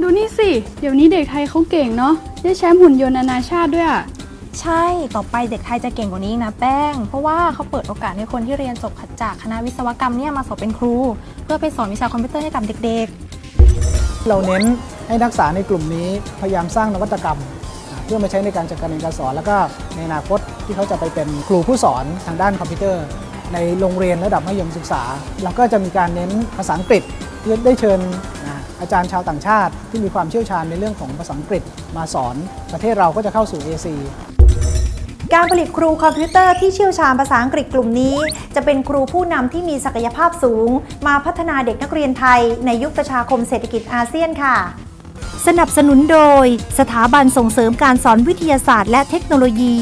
เดี๋ยวนี้เด็กไทยเขาเก่งเนาะ ได้แชมป์หุ่นยนต์นานาชาติด้วยอะใช่ ต่อไปเด็กไทยจะเก่งกว่านี้อีกนะแป้ง เพราะว่าเขาเปิดโอกาสให้คนที่เรียนจบจากคณะวิศวกรรมเนี่ยมาสอบเป็นครู เพื่อไปสอนวิชาคอมพิวเตอร์ให้กับเด็กเราเน้นให้นักศึกษาในกลุ่มนี้พยายามสร้างนวัตกรรมอ่าเพื่อมาใช้ในการจัดการเรียนการสอน แล้วก็ในอนาคตที่เขาจะไปเป็นครูผู้สอนทางด้านคอมพิวเตอร์ ในโรงเรียนระดับมัธยมศึกษา แล้วก็จะมีการเน้นภาษาอังกฤษเพื่อได้เชิญอ่า อาจารย์ชาวต่างชาติที่มีความเชี่ยวชาญในเรื่องของภาษาอังกฤษมาสอนประเทศเราก็จะเข้าสู่ AC การผลิตครูคอมพิวเตอร์ที่เชี่ยวชาญภาษาอังกฤษกลุ่มนี้ จะเป็นครูผู้นำที่มีศักยภาพสูง มาพัฒนาเด็กนักเรียนไทย ในยุคประชาคมเศรษฐกิจอาเซียนค่ะ สนับสนุนโดย สถาบันส่งเสริมการสอนวิทยาศาสตร์และเทคโนโลยี